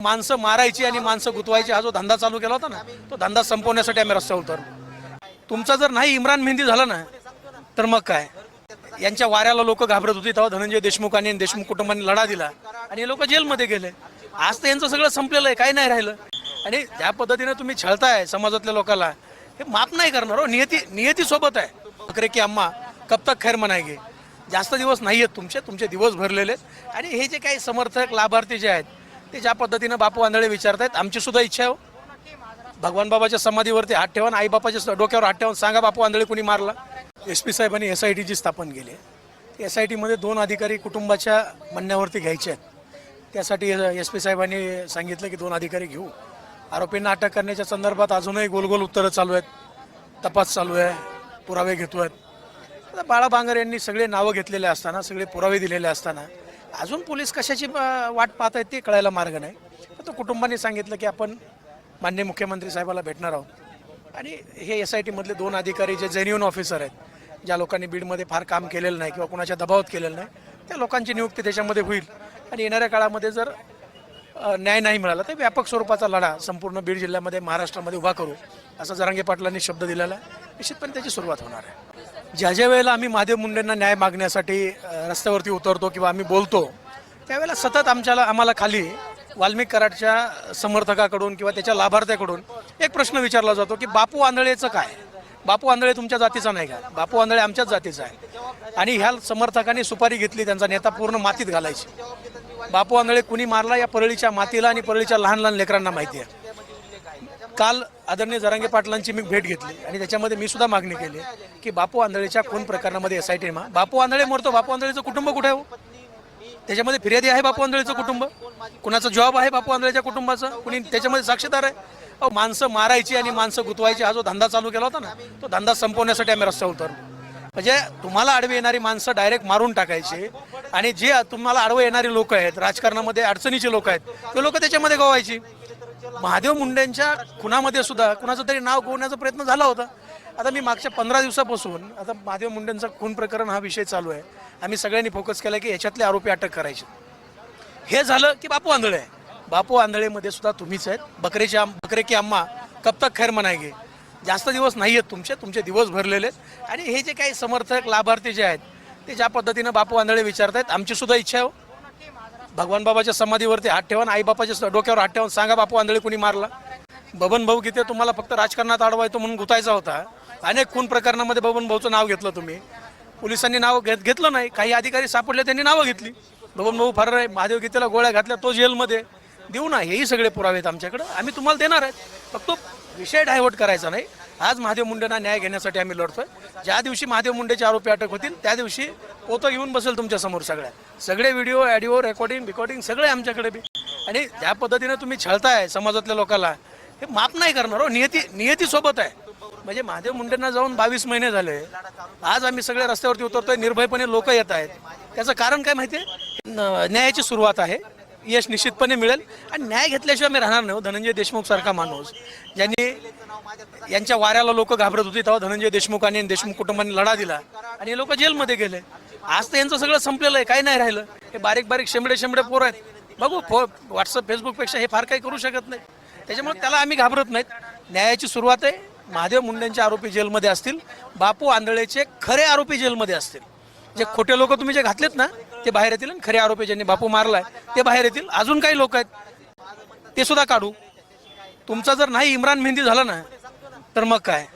माणसं मारायची आणि माणसं गुतवायची हा जो धंदा चालू केला होता ना तो धंदा संपवण्यासाठी आम्ही रस्त्यावर उतरलो. तुमचा जर नाही इम्रान मेहंदी झाला ना तर मग काय? यांच्या वाऱ्याला लोक घाबरत होती तेव्हा धनंजय देशमुखांनी आणि देशमुख कुटुंबांनी लढा दिला. आणि हे लोक जेलमध्ये गेले. आज तर यांचं सगळं संपलेलं आहे काही नाही राहिलं. आणि ज्या पद्धतीने तुम्ही छळताय समाजातल्या लोकांना हे माफ नाही करणार हो नियती नियती सोबत आहे. बकरे की अम्मा कब तक खैर म्हणायगे जास्त दिवस नाही आहेत तुमचे तुमचे दिवस भरलेले आणि हे जे काही समर्थक लाभार्थी जे आहेत ते ज्या पद्धतीनं बापू आंधळे विचारतायत आमची सुद्धा इच्छा आहे हो. भगवान बाबाच्या समाधीवरती हात ठेवा आई बापाच्या डोक्यावर हात ठेवून सांगा बापू आंधळे कुणी मारला? एस पी साहेबांनी एस आय टीची स्थापन केली आहे. एस आय टीमध्ये दोन अधिकारी कुटुंबाच्या म्हणण्यावरती घ्यायचे आहेत. त्यासाठी एस पी साहेबांनी सांगितलं की दोन अधिकारी घेऊ. आरोपींना अटक करण्याच्या संदर्भात अजूनही गोलगोल उत्तरं चालू आहेत. तपास चालू आहे. पुरावे घेतो आहेत बाळा बांगर यांनी सगळे नावं घेतलेले असताना सगळे पुरावे दिलेले असताना अजून पोलीस कशाची वाट पाहत आहेत ते कळायला मार्ग नाही. तर कुटुंबाने सांगितलं की आपण माननीय मुख्यमंत्री साहेबाला भेटणार आहोत. आणि हे एस आय टीमधले दोन अधिकारी जे जेन्युन ऑफिसर आहेत ज्या लोकांनी बीडमध्ये फार काम केलेलं नाही किंवा कुणाच्या दबावात केलेलं नाही त्या लोकांची नियुक्ती त्याच्यामध्ये होईल. आणि येणाऱ्या काळामध्ये जर न्याय नाही मिळाला तर व्यापक स्वरूपाचा लढा संपूर्ण बीड जिल्ह्यामध्ये महाराष्ट्रामध्ये उभा करू असा जरांगे पाटलांनी शब्द दिलेला आहे. निश्चितपणे त्याची सुरुवात होणार आहे. ज्या ज्या वेळेला आम्ही महादेव मुंडेंना न्याय मागण्यासाठी रस्त्यावरती उतरतो किंवा आम्ही बोलतो त्यावेळेला सतत आमच्याला आम्हाला खाली वाल्मिक कराडच्या समर्थकाकडून किंवा त्याच्या लाभार्थ्याकडून एक प्रश्न विचारला जातो की बापू आंधळेचं काय? बापू आंधळे तुमच्या जातीचा नाही का? बापू आंधळे आमच्याच जातीचा आहे. आणि ह्या समर्थकांनी सुपारी घेतली त्यांचा नेता पूर्ण मातीत घालायची. बापू आंधळे कुणी मारला या परळीच्या मातीला आणि परळीच्या लहान लहान लेकरांना माहिती आहे. काल आदरणीय जरांगे पाटलांची मी भेट घेतली आणि त्याच्यामध्ये मी सुद्धा मागणी केली की बापू आंधळेच्या खून प्रकरणामध्ये एस आय टी मा? बापू आंधळे मरतो बापू आंधळेचं कुटुंब कुठे हो? त्याच्यामध्ये फिर्यादी आहे बापू आंधळेचं कुटुंब? कुणाचा जॉब आहे बापू आंधळेच्या कुटुंबाचं? कुणी त्याच्यामध्ये साक्षीदार आहे? अहो माणसं मारायची आणि माणसं गुतवायची हा जो धंदा चालू केला होता ना तो धंदा संपवण्यासाठी आम्ही रस्त्यावर उतरलो. म्हणजे तुम्हाला आडवी येणारी माणसं डायरेक्ट मारून टाकायची आणि जे तुम्हाला आडवं येणारी लोक आहेत राजकारणामध्ये अडचणीचे लोक आहेत ते लोक त्याच्यामध्ये गवायची. महादेव मुंडेंच्या खुनामध्ये सुद्धा कुणाचं तरी नाव गोवण्याचा प्रयत्न झाला होता. आता मी मागच्या पंधरा दिवसापासून आता महादेव मुंडेंचा खून प्रकरण हा विषय चालू आहे. आम्ही सगळ्यांनी फोकस केला की याच्यातले आरोपी अटक करायचे. हे झालं की बापू आंधळे. आहे बापू आंधळेमध्ये सुद्धा तुम्हीच आहेत. बकरेची आम बकरे की अम्मा कब तक खैर म्हणायगे जास्त दिवस नाही आहेत तुमचे तुमचे दिवस भरलेले आहेत. आणि हे जे काही समर्थक लाभार्थी जे आहेत ते ज्या पद्धतीनं बापू आंधळे विचारतायत आमची सुद्धा इच्छा आहे हो. भगवान बाबाच्या समाधीवरती हात ठेवा आई बापाच्या डोक्यावर हात ठेवून सांगा बापू आंधळे कुणी मारला? बबन भाऊ गीते तुम्हाला फक्त राजकारणात अडवायतो म्हणून गुतायचा होता. अनेक खून प्रकरणामध्ये बबन भाऊचं नाव घेतलं तुम्ही. पोलिसांनी नाव घेत घेतलं नाही. काही अधिकारी सापडले त्यांनी नावं घेतली. बबन भाऊ फरार आहे. महादेव गीतेला गोळ्या घातल्या तो जेलमध्ये. देऊ ना हेही सगळे पुरावे आहेत आमच्याकडं. आम्ही तुम्हाला देणार आहेत. फक्त विषय डायव्हर्ट करायचा नाही. आज महादेव मुंडेंना न्याय घेण्यासाठी आम्ही लढतोय. ज्या दिवशी महादेव मुंडेचे आरोपी अटक होतील त्या दिवशी पोतं घेऊन बसेल तुमच्यासमोर सगळ्या. सगळे व्हिडिओ ॲडिओ रेकॉर्डिंग बिकॉर्डिंग सगळे आमच्याकडे बी. आणि ज्या पद्धतीने तुम्ही छळताय समाजातल्या लोकांना हे माफ नाही करणार हो. नियती नियती सोबत आहे. म्हणजे महादेव मुंडेंना जाऊन बावीस महिने झाले. आज आम्ही सगळ्या रस्त्यावरती उतरतोय निर्भयपणे लोक येत आहेत. त्याचं कारण काय माहिती आहे न्यायाची सुरुवात आहे. यश निश्चितपणे मिळेल. आणि न्याय घेतल्याशिवाय मी राहणार नाही हो, धनंजय देशमुख सारखा माणूस. ज्यांनी यांच्या वाऱ्याला लोक घाबरत होती तेव्हा धनंजय देशमुखांनी आणि देशमुख कुटुंबाने लढा दिला. आणि हे लोक जेलमध्ये गेले. आज तर यांचं सगळं संपलेलं आहे काही नाही राहिलं. हे बारीक बारीक शेंबडे शेंबडे पोर आहेत. बघू फो व्हॉट्सअप फेसबुकपेक्षा हे फार काही करू शकत नाही. त्याच्यामुळे त्याला आम्ही घाबरत नाहीत. न्यायाची सुरुवात आहे. महादेव मुंडेंचे आरोपी जेलमध्ये असतील. बापू आंधळेचे खरे आरोपी जेलमध्ये असतील. जे खोटे लोक तुम्ही जे घातलेत ना ते बाहेर येतील आणि खरे आरोपी ज्यांनी बापू मारलाय ते बाहेर येतील. अजून काही लोक आहेत. ते सुद्धा काढू. तुमचा जर नाही इम्रान मेहंदी झाला ना तर मग काय?